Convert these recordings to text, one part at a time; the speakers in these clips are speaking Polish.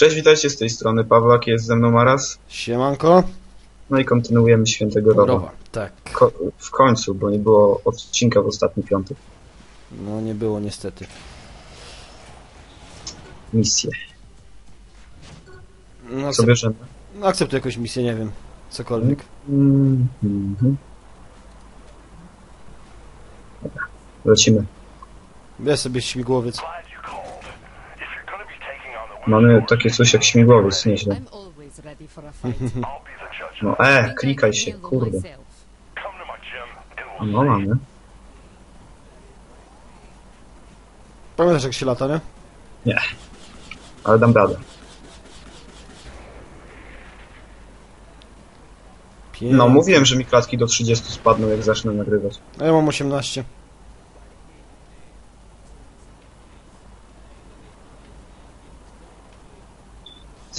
Cześć, witajcie z tej strony. Pawlak jest ze mną Maras. Siemanko. No i kontynuujemy Świętego Rowa. Rowa, tak. Ko- w końcu, bo nie było odcinka w ostatni piątek. No nie było niestety. Misję. No, Co bierzemy? no akceptuję jakąś misję, nie wiem. Cokolwiek. Mm, mhm. Dobra, Lecimy. Bierz sobie śmigłowiec. Mamy takie coś jak śmigłowiec, nieźle. No e, klikaj się, kurde. No mamy. Pamiętasz jak się lata, nie? Nie. Ale dam radę. No mówiłem, że mi klatki do 30 spadną jak zacznę nagrywać. A ja mam 18.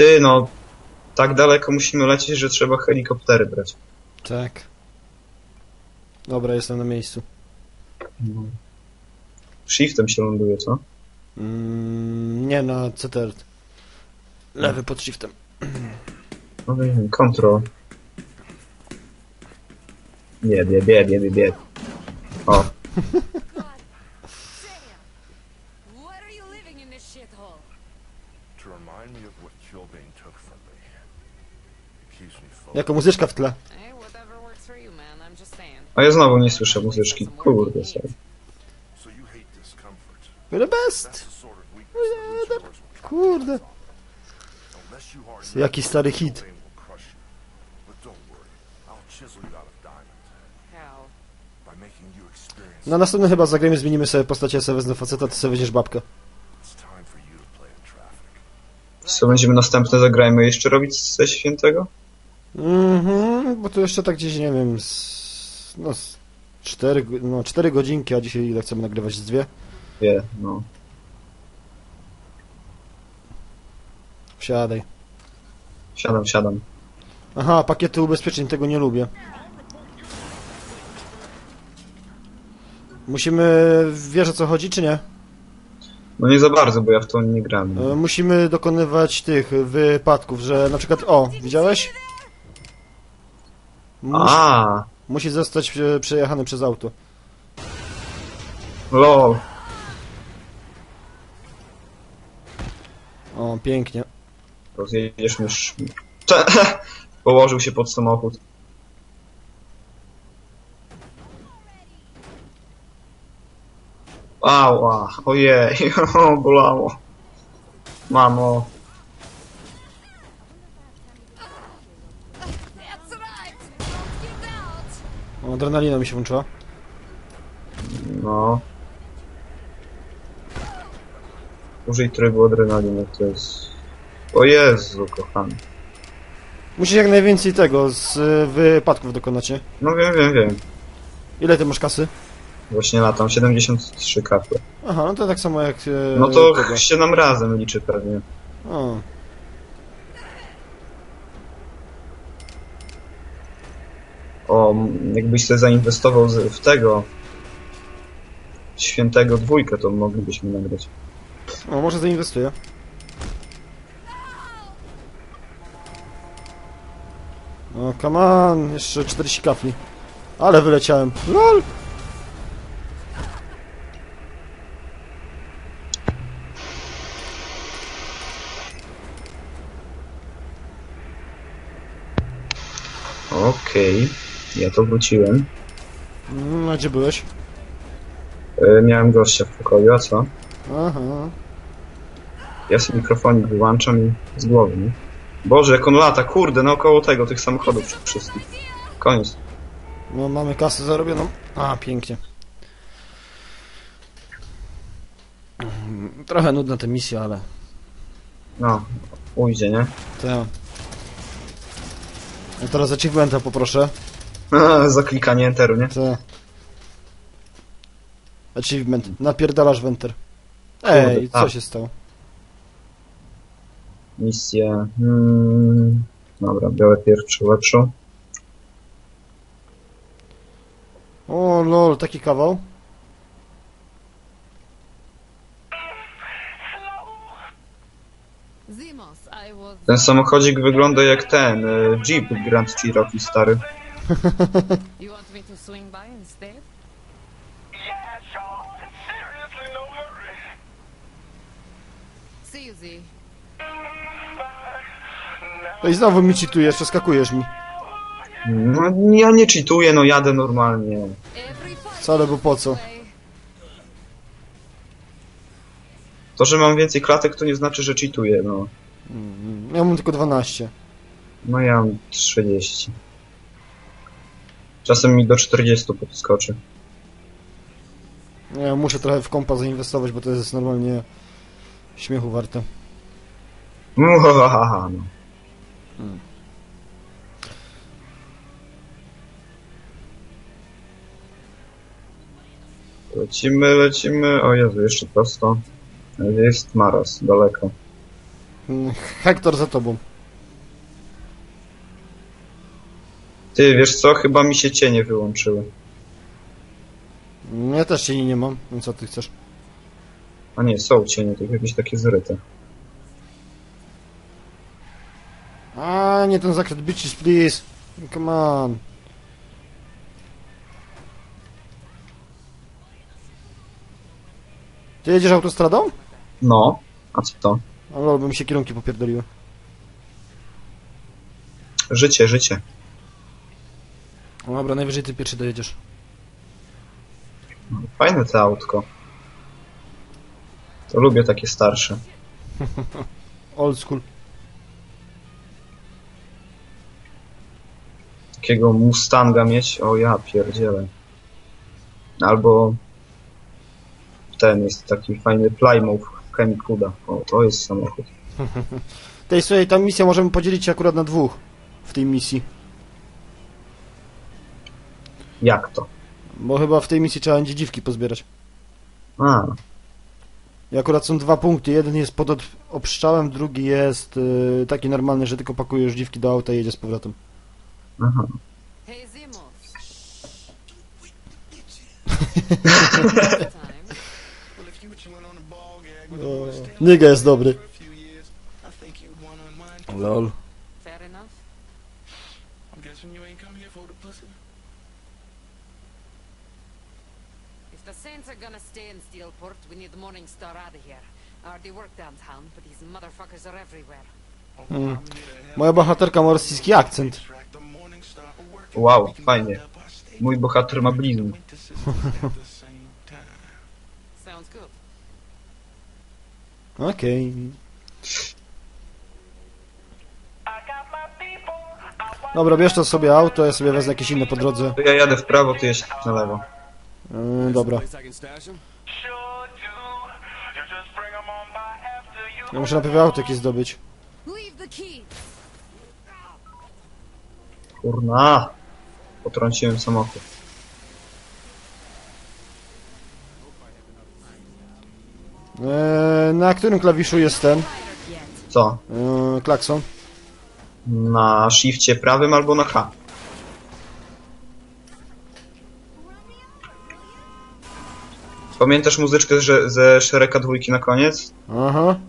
Ty no, tak daleko musimy lecieć, że trzeba helikoptery brać. Tak. Dobra, jestem na miejscu. No. Shiftem się ląduje, co? Mm, nie, na CTR. Lewy pod shiftem. No wiem, control. Nie, nie, nie, nie, nie. O, Why are you living in this shithole? to remind me of what Killbane took from me. It keeps me focused. Jako muzyczka w tle. A ja znowu nie słyszę muzyczki. Kurde, sorry. So you hate discomfort. The best. Will Kurde. Jaki stary hit. Na następnym chyba zagrajmy, zmienimy sobie postacie, sobie wezmę faceta, ty sobie weźmiesz babkę. Co będziemy następne zagrajmy jeszcze robić ze świętego? Mhm, bo to jeszcze tak gdzieś, nie wiem, z, no z 4, no 4 godzinki, a dzisiaj ile chcemy nagrywać? Z dwie? Nie, no. Wsiadaj. Siadam, siadam. Aha, pakiety ubezpieczeń, tego nie lubię. Musimy, wiesz o co chodzi, czy nie? No nie za bardzo, bo ja w to nie gram. E, Musimy dokonywać tych wypadków, że na przykład, o, widziałeś? Mus, A, musi zostać e, przejechany przez auto. lol. O, pięknie. Rozjedziesz mysz. Cze- Położył się pod samochód. Ała, ojej, bolało. Mamo, adrenalina mi się włączyła. no. Użyj trybu adrenaliny, to jest... O Jezu, kochany. Musisz jak najwięcej tego, z e, wypadków dokonać, nie? No wiem, wiem, wiem. Ile ty masz kasy? Właśnie latam, 73 kaple. Aha, no to tak samo jak e, No to tego. się nam razem liczy pewnie. O, O, jakbyś sobie zainwestował w tego świętego dwójkę, to moglibyśmy nagrać. o, może zainwestuję. No, come on, jeszcze 40 kafli. Ale wyleciałem. LOL! Okej, ja to wróciłem. Mm, A gdzie byłeś? E, miałem gościa w pokoju, a co? Aha. Ja sobie mikrofonik wyłączam i z głowy, nie? Boże, jak on lata, kurde, naokoło tego, tych samochodów wszystkich. Koniec. No, mamy kasę zarobioną. A, pięknie. Mm, Trochę nudna ta misja, ale... No, ujdzie, nie? To... A teraz achievementa poproszę. Za klikanie enteru, nie? To... Achievement. Napierdalasz Wenter. Ej, Kurde, co a. się stało? Misję... Hmm, dobra, biorę pierwszą, lepszą. O lol, taki kawał. Ten samochodzik wygląda jak ten, e, Jeep Grand Cherokee stary. You want me to swing by instead? Yeah, Charles. Seriously, no hurry. See you, Z. No i znowu mi cheatujesz, przeskakujesz mi. No ja nie cheatuję, no jadę normalnie. Wcale, bo po co? To, że mam więcej klatek, to nie znaczy, że cheatuję, no. Mm, Ja mam tylko 12. No ja mam 30. Czasem mi do 40 podskoczy. Ja muszę trochę w kompa zainwestować, bo to jest normalnie śmiechu warte. Muhahaha, no. Lecimy, lecimy. O Jezu, jeszcze prosto. Jest Maras? Daleko. Mm, Hektor za tobą. Ty, wiesz co? Chyba mi się cienie wyłączyły. Ja też cieni nie mam, więc co ty chcesz? A nie, są cienie, tylko jakieś takie zryte. A nie ten zakręt, bitches, please. Come on. Ty jedziesz autostradą? No, a co to? Ale by mi się kierunki popierdoliły. Życie, życie. No dobra, najwyżej ty pierwszy dojedziesz. Fajne to autko. To lubię takie starsze. Old school. Takiego Mustanga mieć? O ja pierdzielę. Albo ten jest taki fajny Plymouth Chemicuda. O, to jest samochód. Tej słuchaj, ta misja możemy podzielić się akurat na dwóch. W tej misji. Jak to? Bo chyba w tej misji trzeba będzie dziwki pozbierać. A, I akurat są dwa punkty. Jeden jest pod od- obstrzałem, drugi jest y, taki normalny, że tylko pakujesz dziwki do auta i jedzie z powrotem. aha. Hey, Zimos. Time. Well, if you went on a ball gag with a boy staying Niga jest dobry. for a few years, I think you'd want to unwind. Lol. Fair enough. I'm guessing you ain't come here for the pussy. If the Saints are gonna stay in Steelport, we need the Morning Star out of here. I already work downtown, but these motherfuckers are everywhere. Mm. Moja bohaterka ma rosyjski akcent. Wow, fajnie. Mój bohater ma blizn. Okej. Dobra, bierz to sobie auto, ja sobie wezmę jakieś inne po drodze. To ja jadę w prawo, ty jeźdź na lewo. Yy, dobra. Ja muszę najpierw auto jakieś zdobyć. Kurna. Potrąciłem samochód. Yy, na którym klawiszu jest ten? Co? Yy, klakson. Na shifcie prawym albo na H? Pamiętasz muzyczkę ze, ze Shreka dwójki na koniec? Aha.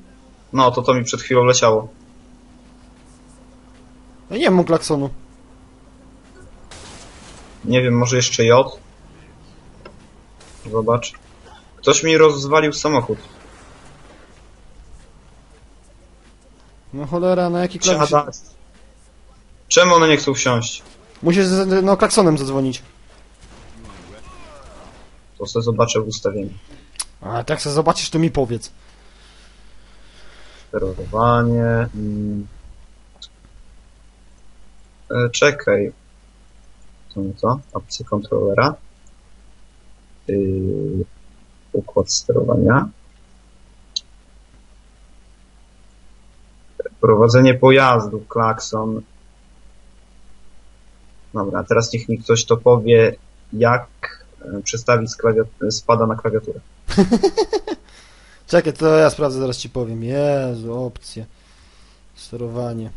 No, to to mi przed chwilą leciało. Ja nie mam klaksonu. Nie wiem, może jeszcze J? Zobacz. Ktoś mi rozwalił samochód. No cholera, na jaki klawisz? Czemu one nie chcą wsiąść? Musisz z, no, klaksonem zadzwonić. To sobie zobaczę w ustawieniu. A tak jak zobaczysz, to mi powiedz. Sterowanie. Mm. E, czekaj. To nie to? Opcje kontrolera. Yy, układ sterowania. Prowadzenie pojazdu, klakson. Dobra, teraz niech mi ktoś to powie, jak przestawić z klawiat- spada na klawiaturę. Czekaj, to ja sprawdzę, zaraz ci powiem. Jezu, opcje. Sterowanie.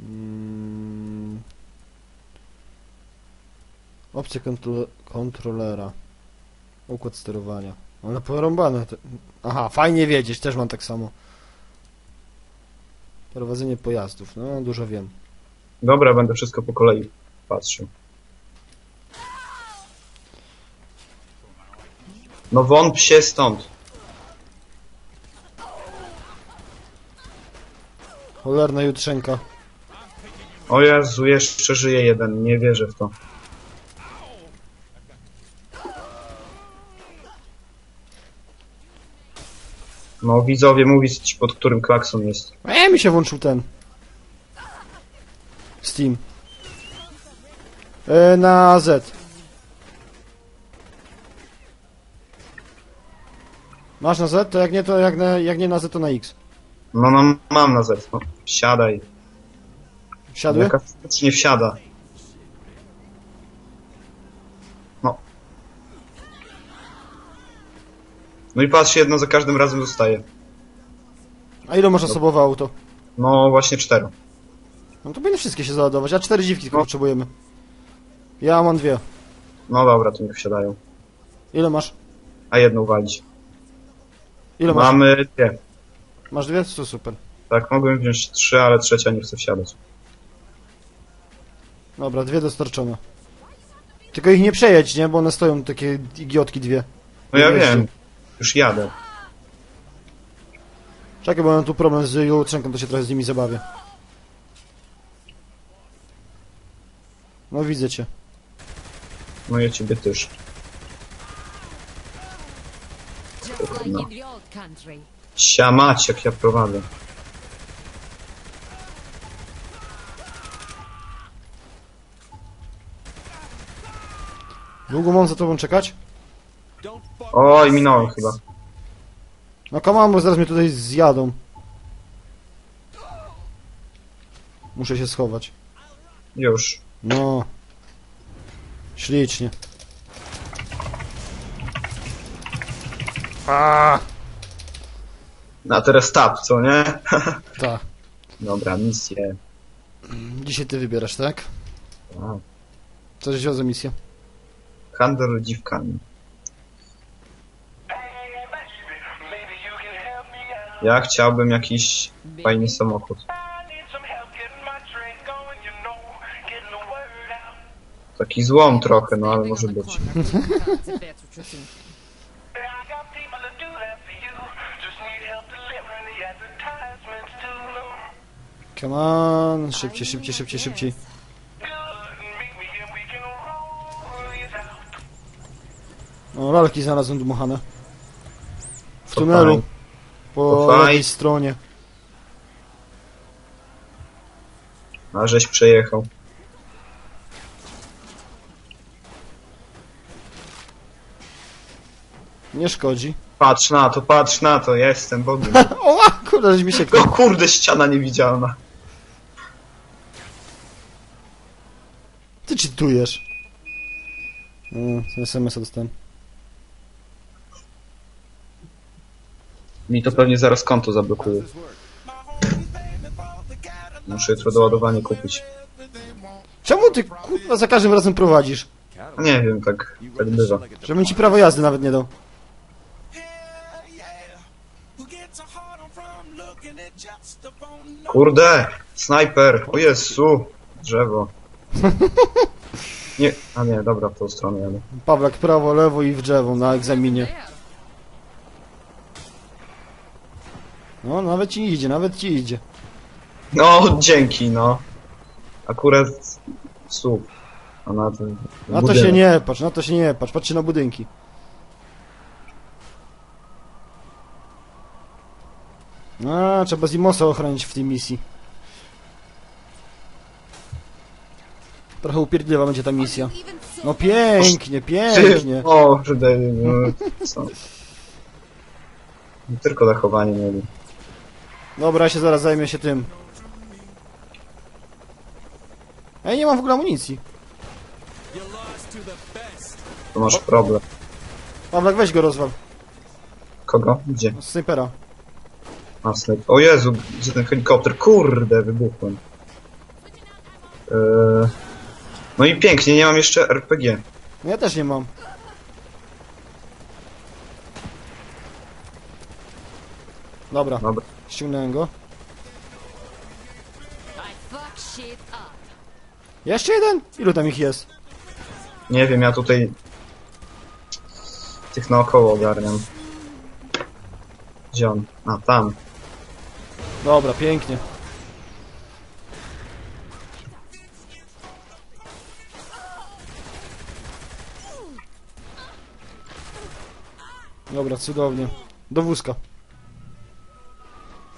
Mm. Opcje kontro kontrolera. Układ sterowania. Ale porąbane. Aha, fajnie wiedzieć, też mam tak samo. Prowadzenie pojazdów, no dużo wiem. Dobra, będę wszystko po kolei patrzył. No won psie stąd. Cholerna jutrzenka. O Jezu, jeszcze żyje jeden, nie wierzę w to. No widzowie, mówić pod którym klakson jest. E, mi się włączył ten. Steam. E, na Z. Masz na Z? To jak nie, to jak, na, jak nie na Z, to na X. No, no mam na Z, no. Wsiadaj. Wsiadły? Jaka nie wsiada. No. No i patrz, jedno za każdym razem zostaje. A ile masz osobowe auto? No właśnie cztery. No to powinny wszystkie się załadować, a cztery dziwki tylko No. potrzebujemy. Ja mam dwie. No dobra, to niech wsiadają. Ile masz? A jedną walić. Ile masz? Mamy dwie. Masz dwie? To super. Tak, mogłem wziąć trzy, ale trzecia nie chce wsiadać. Dobra, dwie dostarczone. Tylko ich nie przejedź, nie? Bo one stoją takie igiotki dwie. No ja wiem. Już jadę. Czekaj, bo mam tu problem z jutrzenką, to się trochę z nimi zabawię. No widzę cię. No ja ciebie też. Country. Siamać, jak ja prowadzę. Długo mam za tobą czekać? Oj, minąłem chyba. No come on, bo zaraz mnie tutaj zjadą. Muszę się schować. Już. No. Ślicznie. A, No, A teraz tap, co nie? tak. Dobra, misję. Dzisiaj ty wybierasz, tak? A, Co żeś wziął za misję? Handel dziwkami. Ja chciałbym jakiś fajny samochód. Taki złom trochę, no ale może być. Come on, szybciej, szybciej, szybciej, szybciej. O, lalki znalazłem dmuchane. W tunelu. Po fajnie. lewej stronie. A żeś przejechał. Nie szkodzi. Patrz na to, patrz na to, ja jestem Bogiem. O, a, kurde, żeś mi się O kurde, ściana niewidzialna. Ty czytujesz. Mm, SMS-a dostałem. Mi to pewnie zaraz konto zablokuje. Muszę jutro doładowanie kupić. Czemu ty kurwa za każdym razem prowadzisz? Nie wiem, tak, tak bywa. Żebym ci prawo jazdy nawet nie dał. Kurde, snajper, o Jezu, drzewo. Nie, a nie, dobra, w tą stronę jadę. Pawlak prawo, lewo i w drzewo na egzaminie. No, nawet ci idzie, nawet ci idzie. No, dzięki, no. Akurat słup. A na ten Na to budynek. się nie patrz, na to się nie patrz, patrzcie na budynki. A, trzeba Zimosa ochronić w tej misji. Trochę upierdliwa będzie ta misja. No pięknie, pięknie. O, kurde, no, co? Tylko dachowanie mieli. Dobra, ja się zaraz zajmę się tym. Ej, nie mam w ogóle amunicji. To masz problem. Pawlak, weź go rozwal. Kogo? Gdzie? Z snajpera. A, snajp. O Jezu, gdzie ten helikopter? Kurde, wybuchłem. Eee... No i pięknie, nie mam jeszcze RPG. No ja też nie mam. Dobra, Dobra. ściągnąłem go. Jeszcze jeden? Ilu tam ich jest? Nie wiem, ja tutaj tych naokoło ogarniam. Gdzie on? A, tam. Dobra, pięknie. Dobra, cudownie. Do wózka.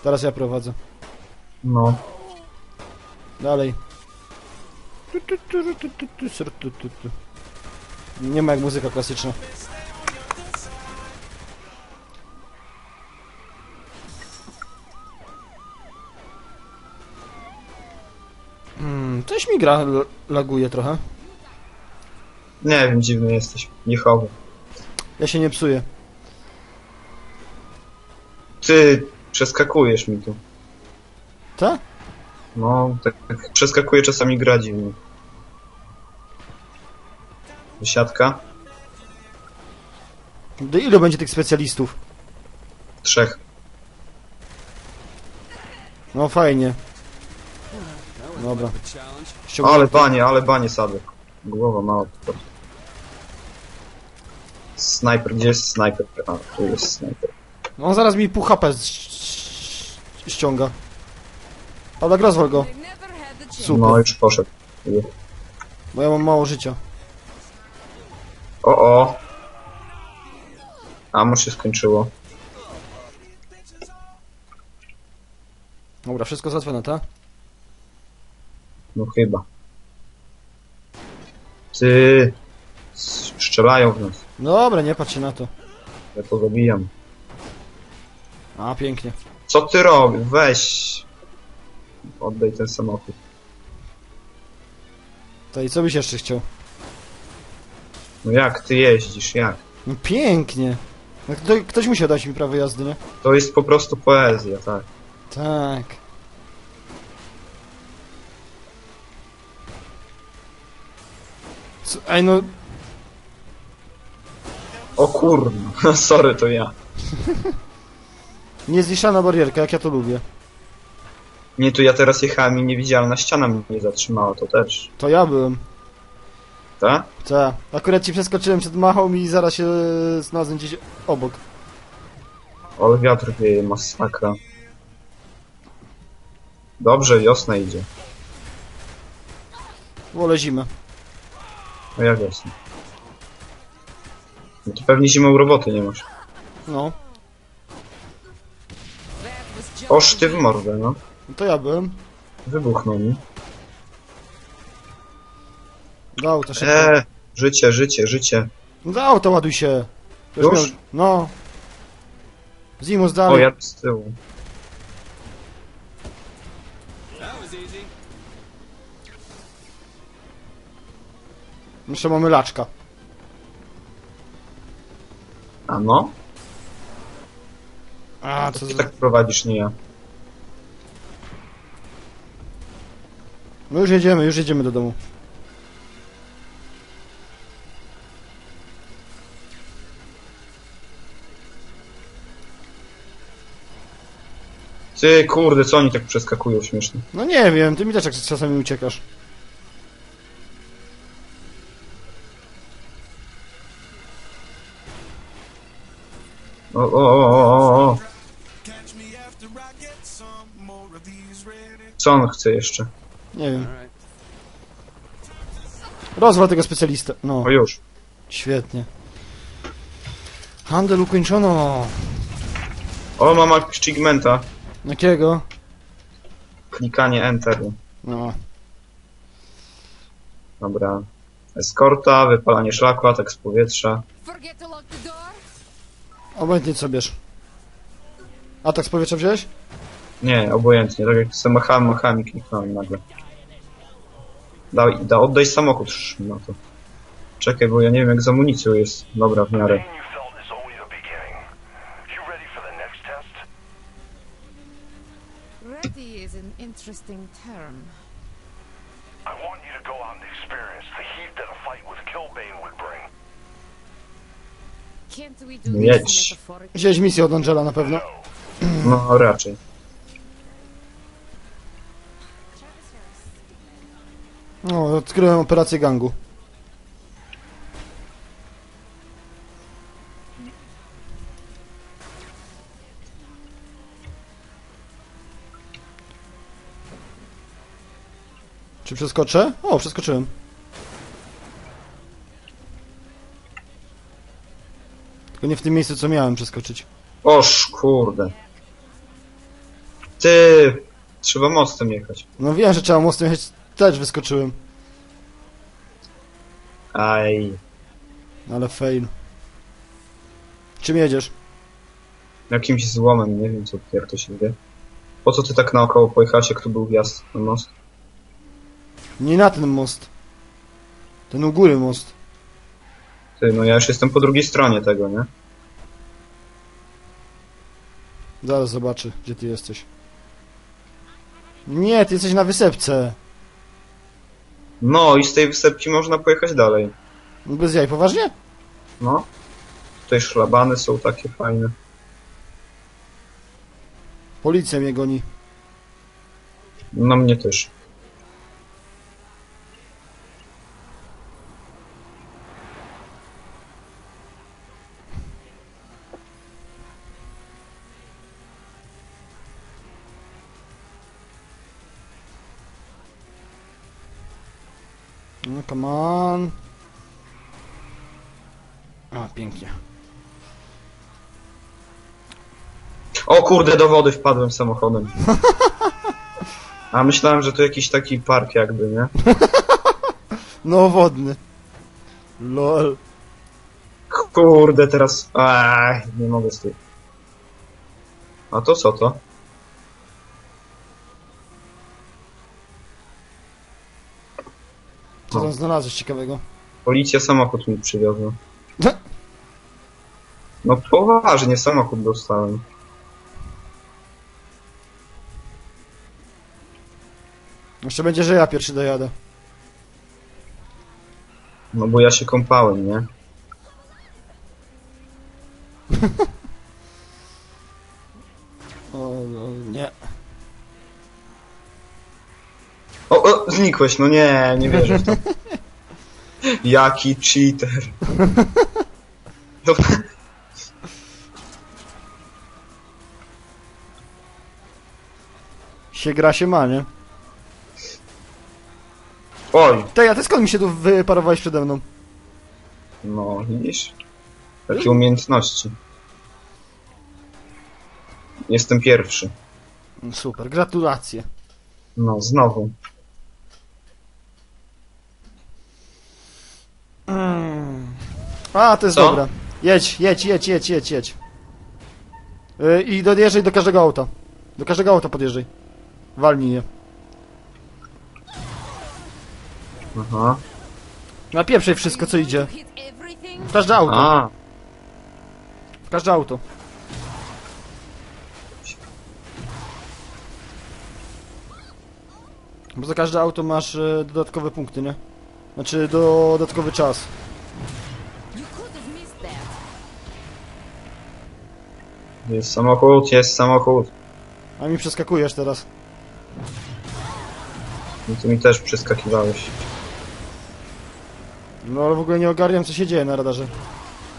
Teraz ja prowadzę. No. Dalej. Tu, tu, tu, tu, tu, tu, sr, tu, tu, tu. Nie ma jak muzyka klasyczna. Hmm, coś mi gra laguje trochę. Nie wiem, dziwny jesteś. Jehowy. Ja się nie psuję. Ty przeskakujesz mi tu. Ta? No, tak, tak przeskakuje czasami gra dziwnie. Wysiadka? Do ilu będzie tych specjalistów? Trzech. No fajnie. Dobra. Ściągnę- Ale banie, ale banie sadek. Głowa mała. Snajper, gdzie jest snajper? A, tu jest snajper. No, On zaraz mi pół HP ściąga. Pawlak, rozwal go. Super. No, już poszedł. bo ja mam mało życia. O, o. Amo się skończyło. Dobra, wszystko załatwione, tak? No chyba. Ty. Strzelają w nas. Dobra, nie patrz się na to. Ja to zabijam. A, pięknie. Co ty robisz? Weź. Oddaj ten samochód. To i co byś jeszcze chciał? No jak ty jeździsz? Jak? No pięknie. No, kto, ktoś musiał dać mi prawo jazdy, nie? To jest po prostu poezja, tak. Tak. Co, ej no, O kurno, sorry, to ja. niezniszczalna barierka, jak ja to lubię. Nie, tu ja teraz jechałem i niewidzialna ściana mnie zatrzymała, to też. To ja byłem. Tak? Tak. Akurat ci przeskoczyłem przed machą i zaraz się znalazłem gdzieś obok. Ale wiatr wieje, masakra. Dobrze, wiosna idzie. Wolę zimę. No ja wiosna. No to pewnie zimą roboty nie masz. No. Oż ty w mordę, no. To ja byłem. Wybuchnął mi. Dał to szybko. Eee, życie, życie, życie. Dał to ładuj się. Już? miał- No. Zimus O, dalej. ja z tyłu. Jeszcze mamy laczka. A no? A, co Ty za... tak prowadzisz, nie ja. No już jedziemy, już jedziemy do domu. Ty, kurde, co oni tak przeskakują śmiesznie? No nie wiem, ty mi też jak czasami uciekasz. O, o, o, o, o. Co on chce jeszcze? Nie wiem. Rozwal tego specjalistę. No, O, już. świetnie. Handel ukończono. O, mam achievementa. Jakiego? Klikanie Enter. No. Dobra. Eskorta, wypalanie szlaku, atak z powietrza. Forget to lock the door? Obojętnie co bierz. Atak z powietrza wziąłeś? Nie, obojętnie. Tak jak sobie machałem, machałem i kliknąłem nagle. Daj, da, oddaj samochód na to. Czekaj, bo ja nie wiem jak z amunicją jest. Dobra, w miarę. Ready for the next test? Ready is an interesting term. I want you to go out and experience the heat that a fight with Killbane would bring. Can't we do this jedź. Wziąłeś misję od Angela na pewno. No, raczej. No, odkryłem operację gangu. Czy przeskoczę? O, przeskoczyłem. Tylko nie w tym miejscu, co miałem przeskoczyć. Oż kurde. Ty, trzeba mostem jechać. No wiem, że trzeba mostem jechać, też wyskoczyłem. Aj. Ale fail. Czym jedziesz? Jakimś złomem, nie wiem co, jak to się wie. Po co ty tak naokoło pojechałeś, jak tu był wjazd na most? Nie na ten most. Ten u góry most. Ty, no ja już jestem po drugiej stronie tego, nie? Zaraz zobaczę, gdzie ty jesteś. Nie, ty jesteś na wysepce. No i z tej wysepki można pojechać dalej. Bez jaj, poważnie? No. Tutaj szlabany są takie fajne. Policja mnie goni. No mnie też. No, come on. A, pięknie. O kurde, do wody wpadłem samochodem. A myślałem, że to jakiś taki park jakby, nie? No, wodny. Lol. Kurde, teraz... Ach, nie mogę z. A to co to? Co tam No. znalazłeś ciekawego? Policja samochód mi przywiozła. No poważnie, samochód dostałem. Jeszcze będzie, że ja pierwszy dojadę. No bo ja się kąpałem, nie? O, o, znikłeś, no nie, nie wierzę w to. Jaki cheater. No, Się gra się ma, nie? oj, Tej, a ty skąd mi się tu wyparowałeś przede mną? no widzisz? Jakie umiejętności. Jestem pierwszy. Super, gratulacje. No, znowu. A, to jest Co? dobra. Jedź, jedź, jedź, jedź, jedź, jedź. Yy, I dojeżdżaj do każdego auta. Do każdego auta podjeżdżaj. Walnij je. Aha. Napieprzaj wszystko, co idzie. W każde auto. A, W każde auto. Bo za każde auto masz e, dodatkowe punkty, nie? Znaczy do, dodatkowy czas. Jest samochód, jest samochód. A mi przeskakujesz teraz. No ty mi też przeskakiwałeś. No ale w ogóle nie ogarniam co się dzieje na radarze.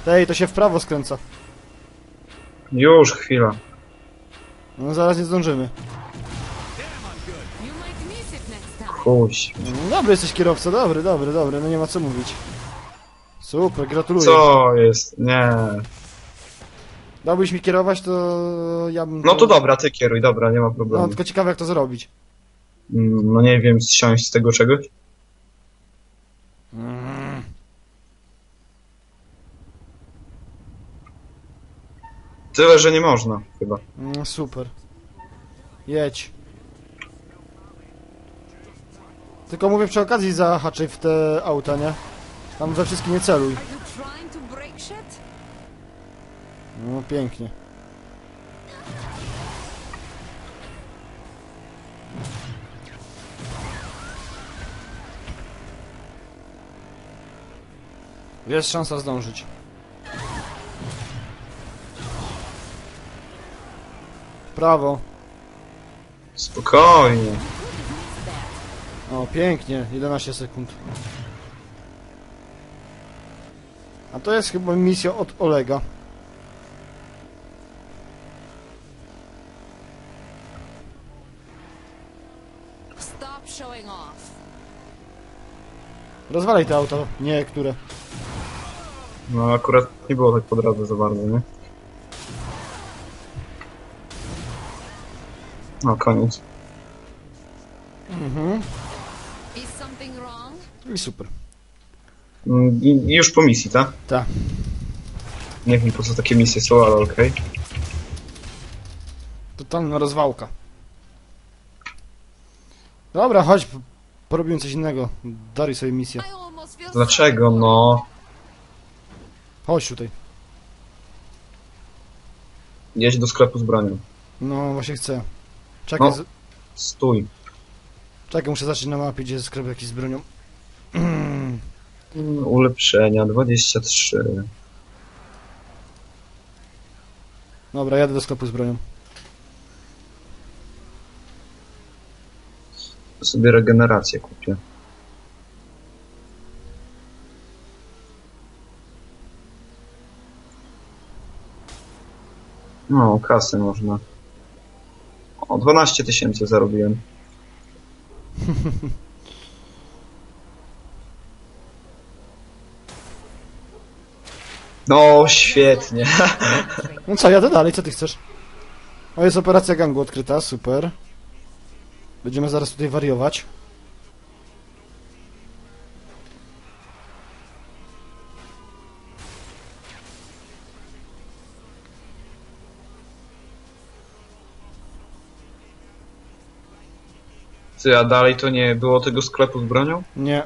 Tej, to się w prawo skręca. Już, chwila. No zaraz nie zdążymy. You might miss it next time. Kuś. No, Dobry jesteś kierowca, dobry, dobry, dobry, no nie ma co mówić. Super, gratuluję. Co jest? Nie. Dałbyś mi kierować, to ja bym... No to dobra, ty kieruj, dobra, nie ma No, problemu. tylko ciekawe jak to zrobić. Mm, No nie wiem, zsiąść z tego czegoś? Tyle, że nie można, chyba. Mm, super. Jedź. Tylko mówię przy okazji zahaczaj w te auta, nie? Tam we wszystkim nie celuj. Are you trying to break shit? No pięknie. Jest szansa zdążyć. Prawo. Spokojnie. O, pięknie, 11 sekund. A to jest chyba misja od Olega. Rozwalaj te auto, nie które. No akurat nie było tak po drodze za bardzo, nie? No koniec. Mhm. Is something wrong? I super. Mm, I, i już po misji, tak? Tak. Nie wiem po co takie misje są, ale okej. Totalna rozwałka. Dobra, chodź, porobimy coś innego. Daruj sobie misję. Dlaczego, no? Chodź tutaj. Jedź do sklepu z bronią. No, właśnie chcę. Czekaj, No. z... Stój. czekaj muszę zacząć na mapie, gdzie jest sklep jakiś z bronią. Mm, Ulepszenia 23. Dobra, jadę do sklepu z bronią. Sobie regenerację kupię. No, kasy można. O, 12 tysięcy zarobiłem. No, świetnie. No co, jadę dalej, co ty chcesz? O, jest operacja gangu odkryta, super. Będziemy zaraz tutaj wariować. Ty, a dalej to nie było tego sklepu z bronią? Nie,